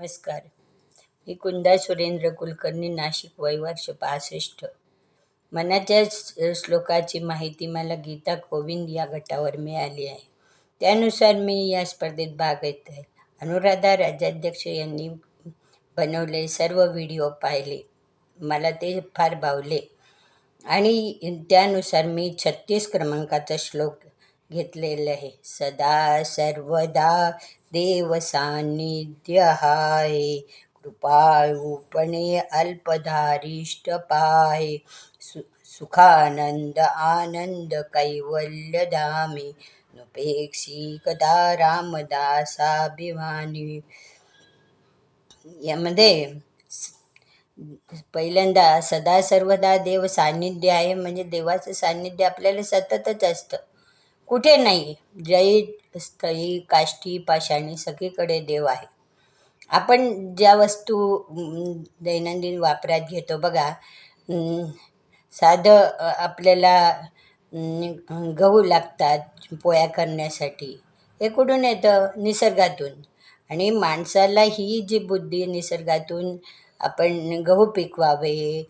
नमस्कार. मी कुंदा सुरेंद्र कुलकर्णी नाशिक वय वर्ष पासष्ट. मनाच्या श्लोकाची माहिती मला गीता कोविंद या गटावर मिळाली आहे. त्यानुसार मी या स्पर्धेत भाग घेत आहे. अनुराधा राज्याध्यक्ष यांनी बनवले सर्व व्हिडिओ पाहिले. मला ते फार भावले. आणि त्यानुसार मी छत्तीस क्रमांकाचा श्लोक घेतलेला आहे. सदा सर्वदा देव सान्निध्य हाय कृपाळूपणे अल्पधारिष्ट पाय सु सुखानंद आनंद कैवल्य धामी नुपेक्षी कदा रामदासाभिमानी। यामध्ये पहिल्यांदा सदा सर्वदा देव सान्निध्य आहे म्हणजे देवाचं सान्निध्य आपल्याला सततच असतं. कुठे नाही जै स्थळी काष्टी पाषाणी सगळीकडे देव आहे. आपण ज्या वस्तू दैनंदिन वापरात घेतो बघा साधं आपल्याला गहू लागतात पोळ्या करण्यासाठी. हे कुठून येतं? निसर्गातून. आणि माणसाला ही जी बुद्धी निसर्गातून आपण गहू पिकवावे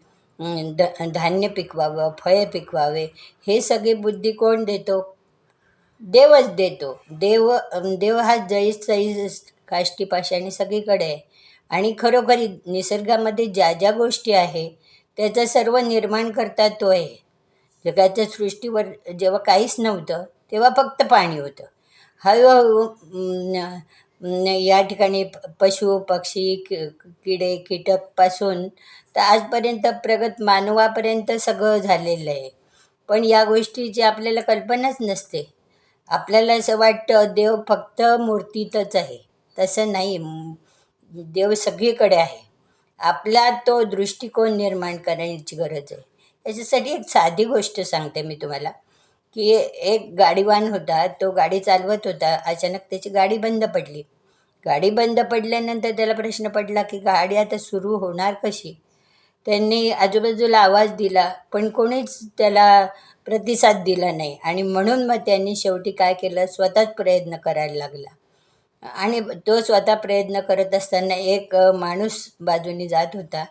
ध धान्य पिकवावं फळे पिकवावे हे सगळी बुद्धी कोण देतो? देवच देतो. देव देव हा जैस सैस काष्टी सगळीकडे आहे. आणि खरोखरी निसर्गामध्ये ज्या ज्या गोष्टी आहे त्याचं सर्व निर्माण करता तो आहे. जगाच्या सृष्टीवर जेव्हा काहीच नव्हतं तेव्हा फक्त पाणी होतं. हळूहळू या ठिकाणी प- पशु पक्षी कि किडे कीटकपासून तर आजपर्यंत प्रगत मानवापर्यंत सगळं झालेलं आहे. पण या गोष्टीची आपल्याला कल्पनाच नसते. आपल्याला असं वाटतं देव फक्त मूर्तीतच आहे. तसं नाही. देव सगळीकडे आहे. आपला तो दृष्टिकोन निर्माण करण्याची गरज आहे. याच्यासाठी एक साधी गोष्ट सांगते मी तुम्हाला की एक गाडीवान होता तो गाडी चालवत होता. अचानक त्याची गाडी बंद पडली. गाडी बंद पडल्यानंतर त्याला प्रश्न पडला की गाडी आता सुरू होणार कशी? त्यांनी आजूबाजूला आवाज दिला पण कोणीच त्याला प्रतिसाद दिला नाही. आणि म्हणून मग त्यांनी शेवटी काय केलं? स्वतःच प्रयत्न करायला लागला. आणि तो स्वतः प्रयत्न करत असताना एक माणूस बाजूनी जात होता.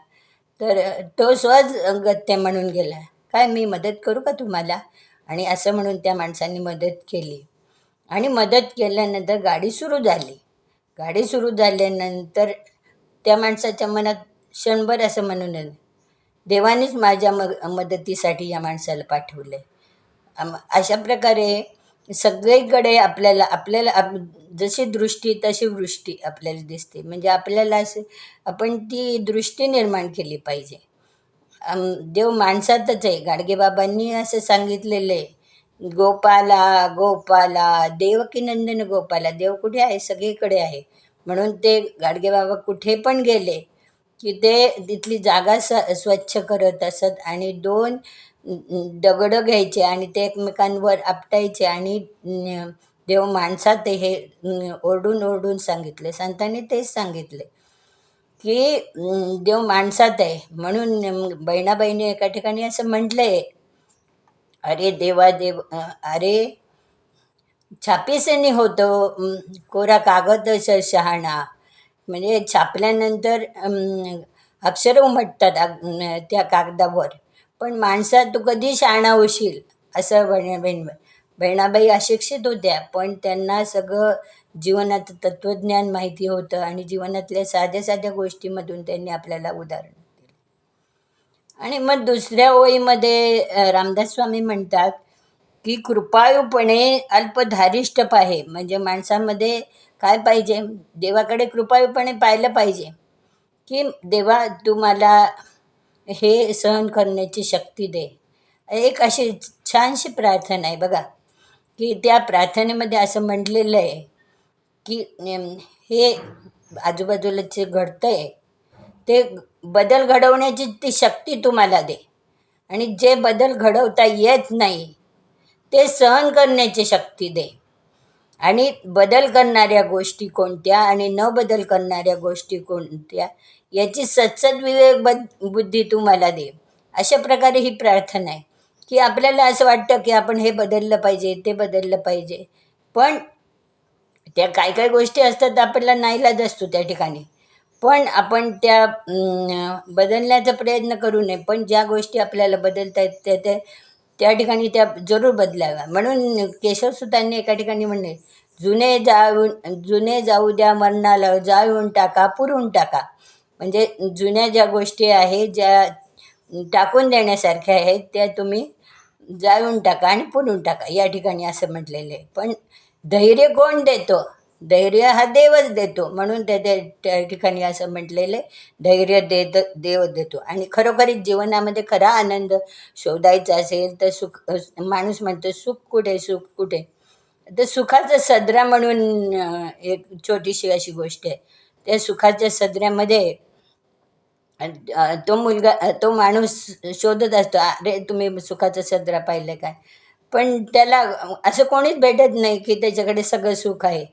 तर तो स्वज गत्य म्हणून गेला काय मी मदत करू का तुम्हाला? आणि असं म्हणून त्या माणसांनी मदत केली. आणि मदत केल्यानंतर गाडी सुरू झाली. गाडी सुरू झाल्यानंतर त्या माणसाच्या मनात क्षणभर असं म्हणून देवानेच माझ्या मग मदतीसाठी या माणसाला पाठवलं आहे अशा प्रकारे सगळीकडे आपल्याला आपल्याला आप जशी दृष्टी तशी वृष्टी आपल्याला दिसते. म्हणजे आपल्याला असं आपण ती दृष्टी निर्माण केली पाहिजे. देव माणसातच आहे. गाडगेबाबांनी असं सांगितलेलं आहे. गोपाला गोपाला देवकीनंदन गोपाला देव कुठे आहे? सगळीकडे आहे. म्हणून ते गाडगेबाबा कुठे पण गेले की ते तिथली जागा स स्वच्छ करत असत आणि दोन दगडं घ्यायचे आणि ते एकमेकांवर आपटायचे आणि देव माणसात आहे हे ओरडून ओरडून सांगितले. संतांनी तेच सांगितले की देव माणसात आहे. म्हणून बहिणाबाईने एका ठिकाणी असं म्हटलंय अरे देवा देव अरे छापीसेनी होतो कोरा कागद शहाणा. म्हणजे छापल्यानंतर अक्षरं उमटतात त्या कागदावर. पण माणसात तू कधी शहाणा होशील असं बहिण बहीण बहिणाबाई अशिक्षित होत्या पण त्यांना सगळं जीवनाचं तत्त्वज्ञान माहिती होतं आणि जीवनातल्या साध्या साध्या गोष्टीमधून त्यांनी आपल्याला उदाहरण दिले. आणि मग दुसऱ्या ओळीमध्ये रामदास स्वामी म्हणतात की कृपाळूपणे अल्पधारिष्ठप आहे म्हणजे माणसामध्ये काय पाहिजे? देवाकडे कृपाळूपणे पाहिलं पाहिजे. की देवा तू मला हे सहन करण्याची शक्ती दे. एक अशी छानशी प्रार्थना आहे बघा. की त्या प्रार्थनेमध्ये असं म्हटलेलं आहे की हे आजूबाजूला जे घडतं आहे ते बदल घडवण्याची ती शक्ती तुम्हाला दे. आणि जे बदल घडवता येत नाही ते सहन करण्याची शक्ती दे. आणि बदल करणाऱ्या गोष्टी कोणत्या आणि न बदल करणाऱ्या गोष्टी कोणत्या याची सत्सद विवेक बद बुद्धी तू मला दे. अशा प्रकारे ही प्रार्थना आहे. की आपल्याला असं वाटतं की आपण हे बदललं पाहिजे ते बदललं पाहिजे. पण त्या काय काय गोष्टी असतात आपल्याला नाईलाज असतो त्या ठिकाणी. पण आपण त्या बदलण्याचा प्रयत्न करू नये. पण ज्या गोष्टी आपल्याला बदलता आहेत त्या त्या त्या ठिकाणी त्या जरूर बदलाव्या. म्हणून केशवसुतांनी एका ठिकाणी म्हणले जुने जाऊन जुने जाऊ द्या मरणाला जाळून टाका पुरून टाका. म्हणजे जुन्या ज्या गोष्टी आहेत ज्या टाकून देण्यासारख्या आहेत त्या तुम्ही जाळून टाका आणि पुरून टाका या ठिकाणी असं म्हटलेलं आहे. पण धैर्य कोण देतो? धैर्य हा देवच देतो. म्हणून त्या त्या ठिकाणी असं म्हटलेले धैर्य देत देव देतो. आणि खरोखरीच जीवनामध्ये खरा आनंद शोधायचा असेल तर सुख माणूस म्हणतो सुख कुठे? सुख कुठे? तर सुखाचं सदरा म्हणून एक छोटीशी अशी गोष्ट आहे. त्या सुखाच्या सदऱ्यामध्ये तो मुलगा तो माणूस शोधत असतो अरे तुम्ही सुखाचं सदरा पाहिलं काय? पण त्याला असं कोणीच भेटत नाही की त्याच्याकडे सगळं सुख आहे.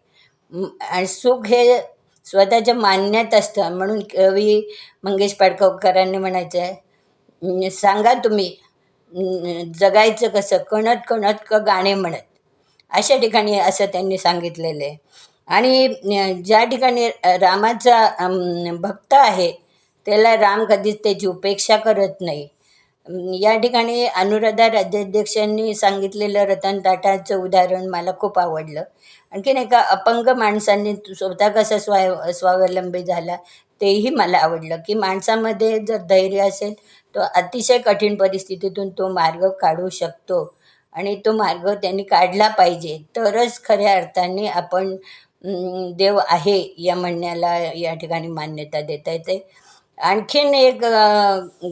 सुख हे स्वतःच्या मान्यात असतं. म्हणून कवी मंगेश पाडगावकरांनी म्हणायचं आहे सांगा तुम्ही जगायचं कसं? कणत कणत क गाणे म्हणत. अशा ठिकाणी असं त्यांनी सांगितलेलं. आहे आणि ज्या ठिकाणी रामाचा भक्त आहे त्याला राम कधीच त्याची उपेक्षा करत नाही. या ठिकाणी अनुराधा राज्याध्यक्षांनी सांगितलेलं रतन टाटाचं उदाहरण मला खूप आवडलं. आणखीन एका अपंग माणसांनी स्वतः कसा स्वाय स्वावलंबी झाला तेही मला आवडलं. की माणसामध्ये जर धैर्य असेल तो अतिशय कठीण परिस्थितीतून तो मार्ग काढू शकतो. आणि तो मार्ग त्यांनी काढला पाहिजे. तरच खऱ्या अर्थाने आपण देव आहे या म्हणण्याला या ठिकाणी मान्यता देता येते. आणखीन एक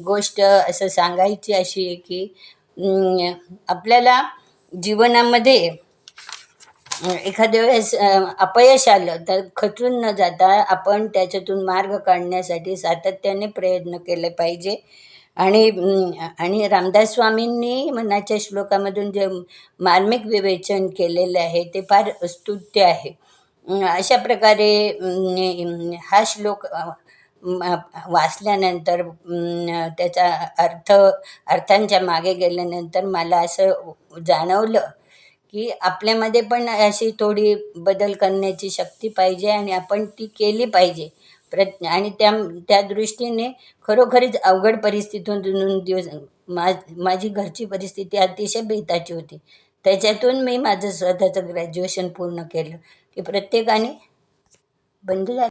गोष्ट असं सांगायची अशी आहे की आपल्याला जीवनामध्ये एखाद्या वेळेस अपयश आलं तर खचून न जाता आपण त्याच्यातून मार्ग काढण्यासाठी सातत्याने प्रयत्न केले पाहिजे. आणि आणि रामदास स्वामींनी मनाच्या श्लोकामधून जे मार्मिक विवेचन केलेलं आहे ते फार स्तुत्य आहे. अशा प्रकारे हा श्लोक वाचल्यानंतर त्याचा अर्थ अर्थांच्या मागे गेल्यानंतर मला असं जाणवलं की आपल्यामध्ये पण अशी थोडी बदल करण्याची शक्ती पाहिजे आणि आपण ती केली पाहिजे. प्रत आणि त्या त्या दृष्टीने खरोखरीच अवघड परिस्थितीतून दिवस मा माझी घरची परिस्थिती अतिशय बेताची होती. त्याच्यातून मी माझं स्वतःचं ग्रॅज्युएशन पूर्ण केलं. की प्रत्येकाने बंद झालं